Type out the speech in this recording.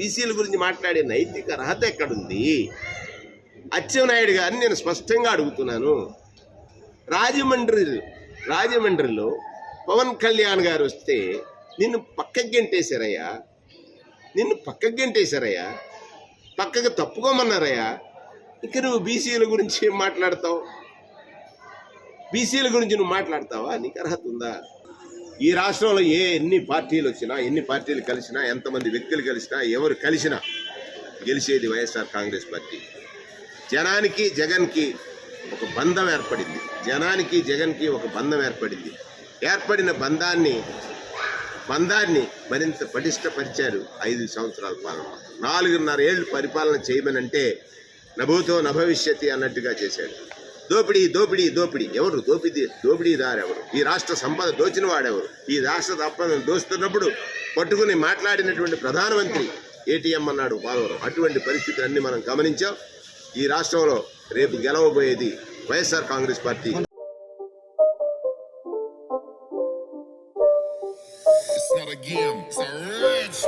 బీసీల గురించి మాట్లాడే నైతిక అర్హత ఎక్కడుంది? అచ్చెన్నాయుడు గారిని నేను స్పష్టంగా అడుగుతున్నాను. రాజమండ్రి రాజమండ్రిలో పవన్ కళ్యాణ్ గారు వస్తే నిన్ను పక్కకి గెంటేశారయ్యా. నిన్ను పక్కకి గెంటేశారయ్యా. పక్కకు తప్పుకోమన్నారయ్యా. ఇక నువ్వు బీసీల గురించి ఏం మాట్లాడతావు? బీసీల గురించి నువ్వు మాట్లాడతావా? నీకు అర్హత ఉందా? ఈ రాష్ట్రంలో ఏ ఎన్ని పార్టీలు వచ్చినా ఎన్ని పార్టీలు కలిసినా ఎంతమంది వ్యక్తులు కలిసినా ఎవరు కలిసినా గెలిచేది వైఎస్ఆర్ కాంగ్రెస్ పార్టీ. జనానికి జగన్కి ఒక బంధం ఏర్పడింది. జనానికి జగన్కి ఒక బంధం ఏర్పడింది. ఏర్పడిన బంధాన్ని బంధాన్ని మరింత పటిష్టపరిచారు ఐదు సంవత్సరాల పాలన. నాలుగున్నర ఏళ్ళు పరిపాలన చేయమనంటే నభూతో నభవిష్యతి అన్నట్టుగా చేశాడు. దోపిడీ దోపిడీ దోపిడీ. ఎవరు దోపిడీ దారు ఎవరు ఈ రాష్ట్ర సంపద దోచిన వాడెవరు ఈ రాష్ట్ర సంపద దోస్తున్నప్పుడు పట్టుకుని మాట్లాడినటువంటి ప్రధానమంత్రి ఏటీఎం అన్నాడు పాల్గొనం అటువంటి పరిస్థితులన్నీ మనం గమనించాం. ఈ రాష్ట్రంలో రేపు గెలవబోయేది YSR Congress party. It's a rich